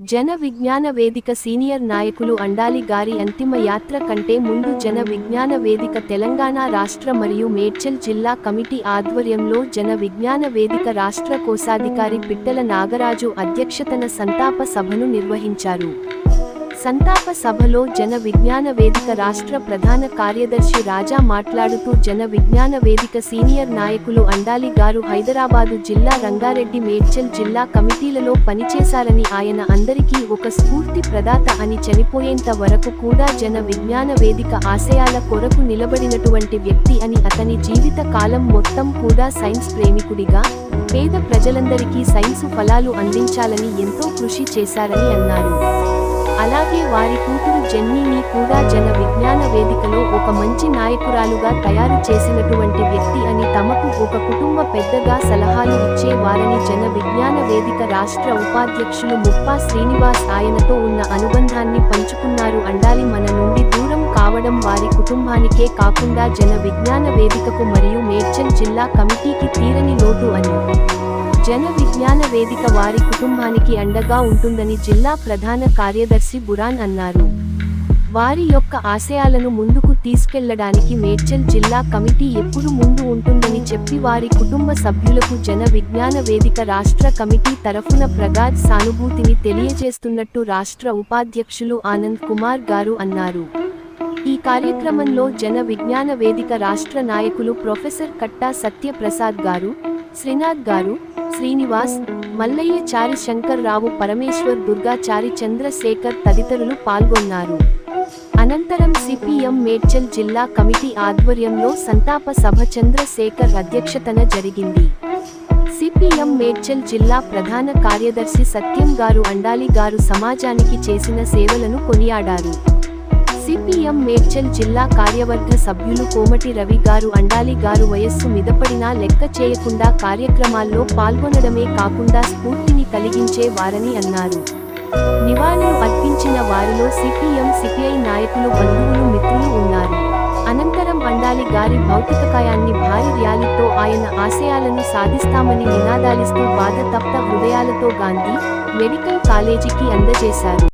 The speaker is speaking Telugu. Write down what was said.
జన విజ్ఞాన వేదిక సీనియర్ నాయకులు అండాలి గారి అంతిమ యాత్ర కంటే ముందు జన విజ్ఞాన వేదిక తెలంగాణ రాష్ట్ర మరియు మేడ్చల్ జిల్లా కమిటీ ఆధ్వర్యంలో జన విజ్ఞాన వేదిక రాష్ట్ర కోశాధికారి పిట్టల నాగరాజు అధ్యక్షతన సంతాప సభను నిర్వహించారు. సంతాప సభలో జన విజ్ఞాన వేదిక రాష్ట్ర ప్రధాన కార్యదర్శి రాజా మాట్లాడుతూ జన విజ్ఞాన వేదిక సీనియర్ నాయకులు అండాలి గారు హైదరాబాదు జిల్లా రంగారెడ్డి మేడ్చల్ జిల్లా కమిటీలలో పనిచేశారని ఆయన అందరికీ ఒక స్ఫూర్తి ప్రదాత అని చనిపోయేంత వరకు కూడా జన విజ్ఞాన వేదిక ఆశయాల కొరకు నిలబడినటువంటి వ్యక్తి అని అతని జీవిత కాలం మొత్తం కూడా సైన్స్ ప్రేమికుడిగా పేద ప్రజలందరికీ సైన్సు ఫలాలు అందించాలని ఎంతో కృషి చేశారని అన్నారు. అలాగే వారి కూతురు జెన్నీని కూడా జన విజ్ఞాన వేదికలో ఒక మంచి నాయకురాలుగా తయారు చేసినటువంటి వ్యక్తి అని తమకు ఒక కుటుంబ పెద్దగా సలహాలు ఇచ్చే వారని జన విజ్ఞాన వేదిక రాష్ట్ర ఉపాధ్యక్షులు ముప్పా శ్రీనివాస్ ఆయనతో ఉన్న అనుబంధాన్ని పంచుకున్నారు. అండాలి మన నుండి దూరం కావడం వారి కుటుంబానికే కాకుండా జన విజ్ఞాన వేదికకు మరియు మేడ్చల్ జిల్లా కమిటీకి తీరని లోటు అని. జన విజ్ఞాన వేదిక వారి కుటుంబానికి అండగా ఉంటుందని జిల్లా ప్రధాన కార్యదర్శి బురాన్ అన్నారు. వారి యొక్క ఆశయాలను ముందుకు తీసుకెళ్ళడానికి మేడ్చల్ జిల్లా కమిటీ ఎప్పుడు ముందు ఉంటుందని చెప్పి వారి కుటుంబ సభ్యులకు జన విజ్ఞాన వేదిక రాష్ట్ర కమిటీ తరఫున ప్రగాఢ్ సానుభూతిని తెలియజేస్తున్నట్టు రాష్ట్ర ఉపాధ్యక్షులు ఆనంద్ కుమార్ గారు అన్నారు. ఈ కార్యక్రమంలో జన విజ్ఞాన వేదిక రాష్ట్ర నాయకులు ప్రొఫెసర్ కట్టా సత్యప్రసాద్ గారు శ్రీనాథ్ గారు శ్రీనివాస్ మల్లయ్య చారి శంకర్ రావు పరమేశ్వర్ దుర్గాచారి చంద్రశేఖర్ తదితరులు పాల్గొన్నారు. అనంతరం సిపిఎం మేడ్చల్ జిల్లా కమిటీ ఆధ్వర్యంలో సంతాప సభ చంద్రశేఖర్ అధ్యక్షతన జరిగింది. సిపిఎం మేడ్చల్ జిల్లా ప్రధాన కార్యదర్శి సత్యం గారు అండాలి గారు సమాజానికి చేసిన సేవలను కొనియాడారు. సిపిఎం మేడ్చల్ జిల్లా కార్యవర్గ సభ్యులు కోమటి రవి గారు అండాలి గారు వయస్సు మిదపడినా లెక్క చేయకుండా కార్యక్రమాల్లో పాల్గొనడమే కాకుండా స్ఫూర్తిని కలిగించే వారని అన్నారు. నివాళులు అర్పించిన వారిలో సిపిఎం సిపిఐ నాయకులు బంధువులు మిత్రులు ఉన్నారు. అనంతరం అండాలి గారి భౌతికకాయాన్ని భారీ ర్యాలీతో ఆయన ఆశయాలను సాధిస్తామని నినాదాలిస్తూ బాధ తప్త హృదయాలతో గాంధీ మెడికల్ కాలేజీకి అందజేశారు.